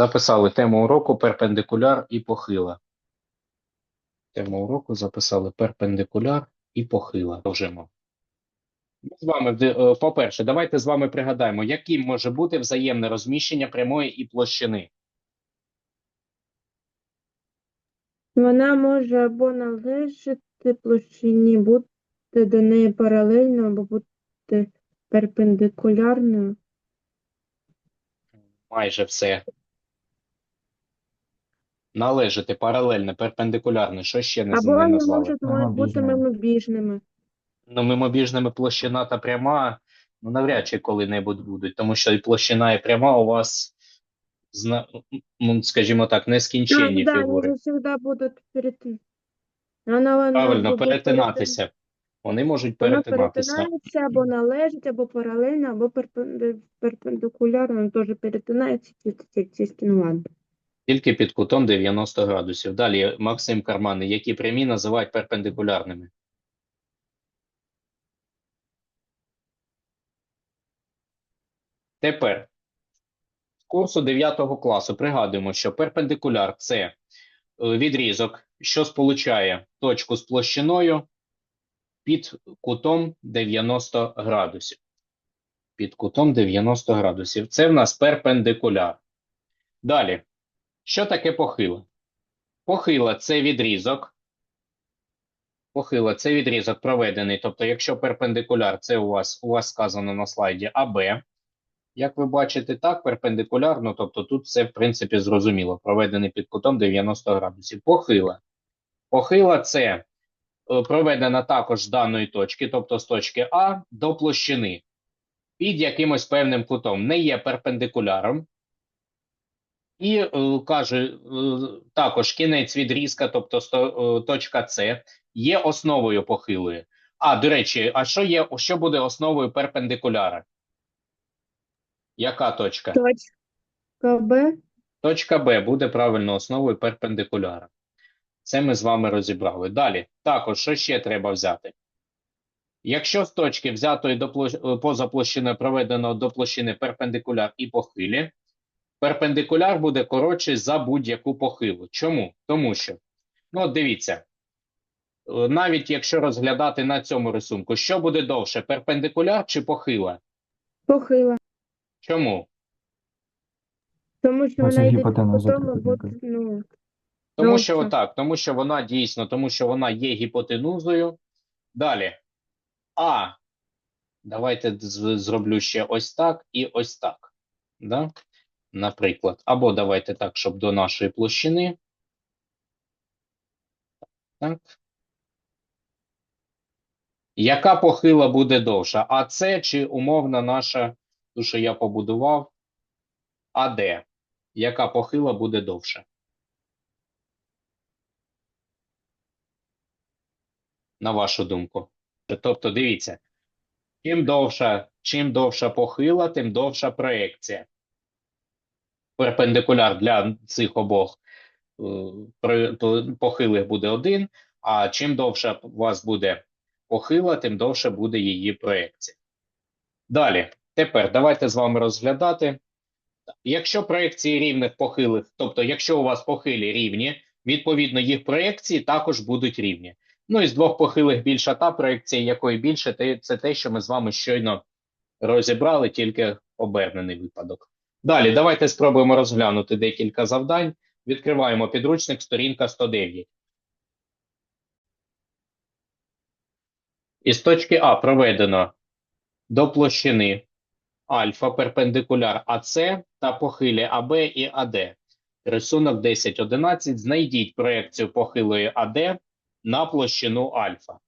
Записали тему уроку перпендикуляр і похила. Тему уроку записали перпендикуляр і похила. Продовжимо. Ми з вами, е, по-перше, давайте з вами пригадаємо, яким може бути взаємне розміщення прямої і площини. Вона може або належати площині, бути до неї паралельно, або бути перпендикулярною. Майже все. Належати паралельно, перпендикулярно. Що ще не, Або не вони назвали? можуть мо- бути Мимобіжними. мимобіжними. Ну, мимобіжними площина та пряма, ну, навряд чи коли-небудь будуть, тому що і площина, і пряма у вас, зна- ну, скажімо так, нескінченні Так, да, фігури. вони завжди будуть перетин... Вона, вона Правильно, буде перетинатися. Вони можуть Вона перетинатися. перетинається або належить, або паралельно, або перпенди- перпендикулярно, теж перетинається ці, ці, ці стіни ладно. Тільки під кутом 90 градусів. Далі Максим Кармани, які прямі називають перпендикулярними. Тепер з курсу 9 класу пригадуємо, що перпендикуляр це е, відрізок, що сполучає точку з площиною під кутом 90 градусів. Під кутом 90 градусів. Це в нас перпендикуляр. Далі. Що таке похила? Похила це відрізок. Похила це відрізок проведений. Тобто, якщо перпендикуляр, це у вас, у вас сказано на слайді АБ. Як ви бачите, так, перпендикулярно, тобто тут все, в принципі, зрозуміло. Проведений під кутом 90 градусів. Похила. Похила це е, проведена також з даної точки, тобто з точки А до площини. Під якимось певним кутом. Не є перпендикуляром. І е, каже е, також кінець відрізка, тобто сто- е, точка С, є основою похилої. А, до речі, а що є, що буде основою перпендикуляра? Яка точка? Точка Б. Точка Б буде правильно основою перпендикуляра. Це ми з вами розібрали. Далі, також, що ще треба взяти? Якщо з точки взятої до площ- поза площиною проведено до площини перпендикуляр і похилі, перпендикуляр буде коротший за будь-яку похилу. Чому? Тому що, ну от дивіться, е, навіть якщо розглядати на цьому рисунку, що буде довше, перпендикуляр чи похила? Похила. Чому? Тому що Ось вона йде гіпотенуза кутом, або, ну, Тому що Довше. отак, тому що вона дійсно, тому що вона є гіпотенузою. Далі. А. Давайте з- зроблю ще ось так і ось так. Да? Наприклад. Або давайте так, щоб до нашої площини. Так. Яка похила буде довша? АЦ чи умовна наша, ту, що я побудував, АД? Яка похила буде довша? на вашу думку? Тобто, дивіться, чим довша, чим довша похила, тим довша проекція. Перпендикуляр для цих обох е, похилих буде один, а чим довша у вас буде похила, тим довше буде її проекція. Далі, тепер давайте з вами розглядати. Якщо проекції рівних похилих, тобто якщо у вас похилі рівні, відповідно їх проекції також будуть рівні. Ну і з двох похилих більша та проекція, якої більше, це те, що ми з вами щойно розібрали, тільки обернений випадок. Далі, давайте спробуємо розглянути декілька завдань. Відкриваємо підручник, сторінка 109. Із точки А проведено до площини альфа перпендикуляр АС та похилі АБ і АД. Рисунок 10.11. Знайдіть проекцію похилої АД на площину альфа.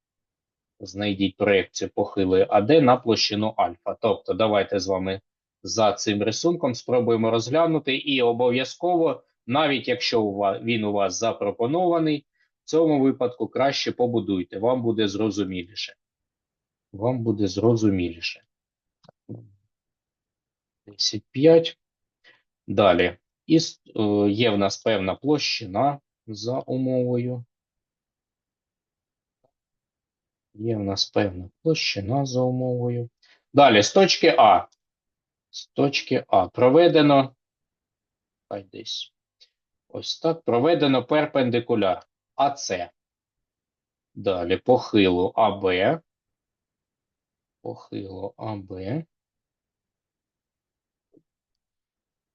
Знайдіть проекцію похилої АД на площину альфа. Тобто, давайте з вами за цим рисунком спробуємо розглянути і обов'язково, навіть якщо він у вас запропонований, в цьому випадку краще побудуйте, вам буде зрозуміліше. Вам буде зрозуміліше. 10,5. Далі. І е, є в нас певна площина за умовою. Є в нас певна площина за умовою. Далі, з точки А. З точки А проведено нехай десь. Ось так. Проведено перпендикуляр АЦ. Далі похилу АБ. Похилу АБ.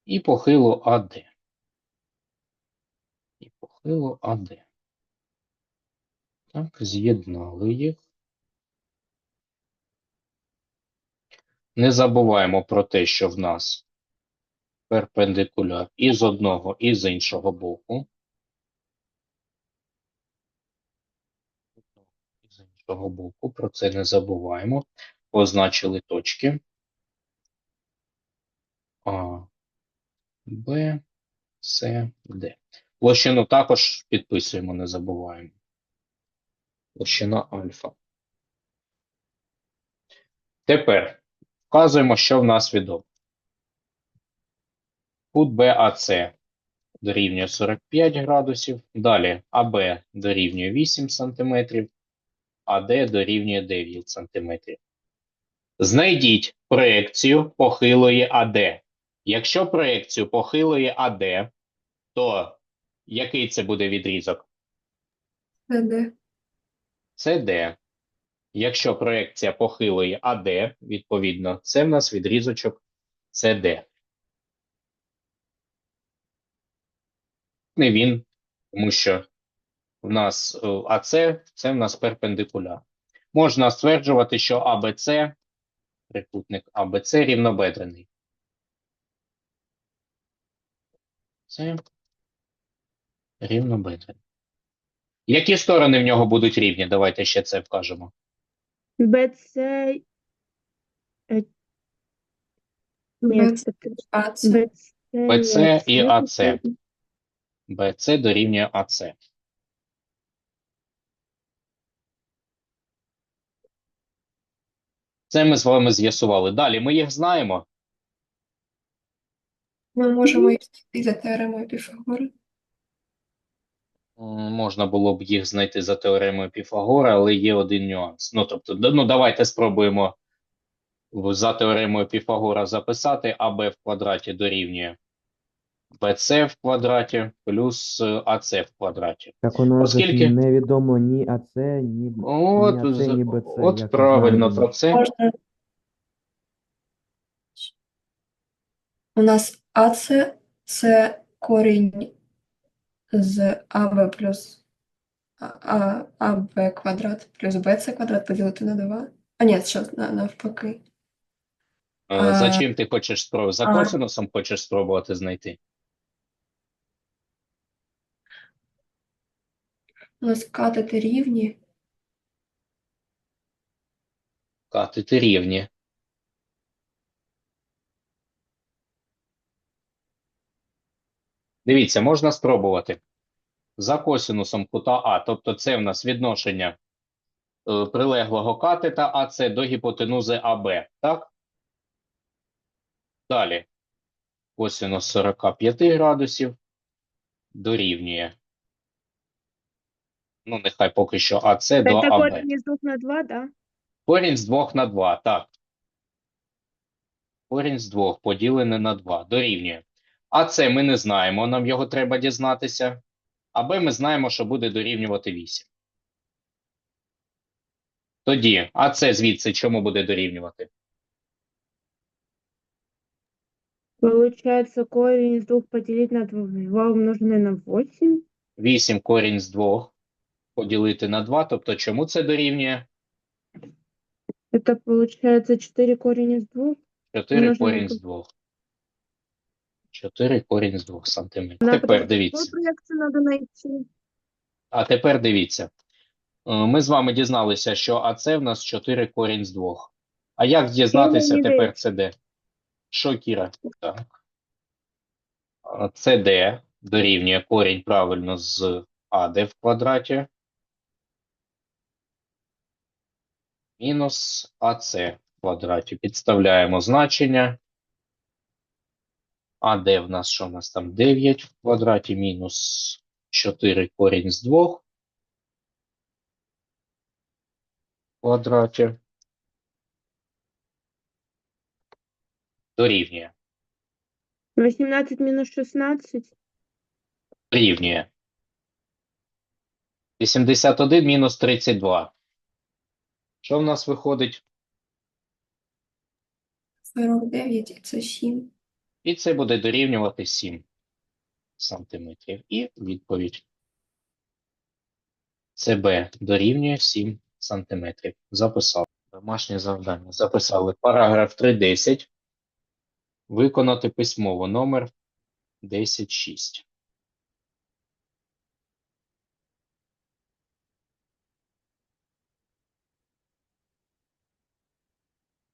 І похилу АД. І похилу АД. Так, з'єднали їх. Не забуваємо про те, що в нас перпендикуляр і з одного, і з іншого боку. З іншого боку, про це не забуваємо. Позначили точки. А, Б, С, Д. Площину також підписуємо, не забуваємо. Площина альфа. Тепер вказуємо, що в нас відомо. Кут БАЦ дорівнює 45 градусів. Далі АБ дорівнює 8 см, АД дорівнює 9 см. Знайдіть проекцію похилої АД. Якщо проекцію похилої АД, то який це буде відрізок? АД. Це Д. Якщо проекція похилої АД, відповідно, це в нас відрізочок СД. Не він, тому що в нас е, АЦ це в нас перпендикуляр. Можна стверджувати, що АБЦ, трикутник АБЦ рівнобедрений. Це рівнобедрений. Які сторони в нього будуть рівні? Давайте ще це вкажемо. БЦ... е, Ні, БЦ. АЦ. БЦ БЦ і АЦ. БЦ дорівнює АЦ. Це ми з вами з'ясували. Далі ми їх знаємо. Ми можемо їх знайти за теоремою Піфагора. Можна було б їх знайти за теоремою Піфагора, але є один нюанс. Ну, тобто, ну, давайте спробуємо за теоремою Піфагора записати АБ в квадраті дорівнює БЦ в квадраті плюс е, АЦ в квадраті. Так ж Оскільки- невідомо ні АЦ, ні, От, ні АЦ, ні БЦ. от правильно про це. У нас АЦ це корінь з АБ плюс А- А- АБ квадрат плюс БЦ квадрат поділити на 2. А ні, що на- навпаки. Е, За чим ти хочеш спробувати? За а. косинусом хочеш спробувати знайти? У нас катети рівні. Катети рівні. Дивіться, можна спробувати. За косинусом кута А, тобто це в нас відношення е, прилеглого катета АЦ до гіпотенузи АБ, так? Далі. Косинус 45 градусів дорівнює. Ну, нехай поки що АЦ до Це корінь із 2 на 2, да? Корінь з 2 на 2, так. Корінь з 2 поділене на 2 дорівнює. А це ми не знаємо, нам його треба дізнатися. А Б ми знаємо, що буде дорівнювати 8. Тоді, а це звідси чому буде дорівнювати? Получается, корень из 2 поделить на 2 умноженное на 8. 8 корінь з 2 поділити на 2, тобто чому це дорівнює? Это получается 4 корень из 2. 4 Множимо корінь на з 2. 4 корінь з 2 сантиметрів. Надо Тепер дивіться. надо найти? А тепер дивіться. Е, Ми з вами дізналися, що АЦ в нас 4 корінь з 2. А як дізнатися тепер. ЦД? Що, Кіра? Так. ЦД дорівнює корінь правильно з АД в квадраті. Мінус АЦ в квадраті. Підставляємо значення. АД в нас що в нас там 9 в квадраті мінус 4 корінь з 2 в квадраті. Дорівнює. 18 мінус 16. Рівнює. 81 мінус 32. Що в нас виходить? 49 і це 7. І це буде дорівнювати 7 сантиметрів. І відповідь. ЦБ дорівнює 7 сантиметрів. Записав. Домашнє завдання. Записали параграф 3.10. Виконати письмово номер 10.6.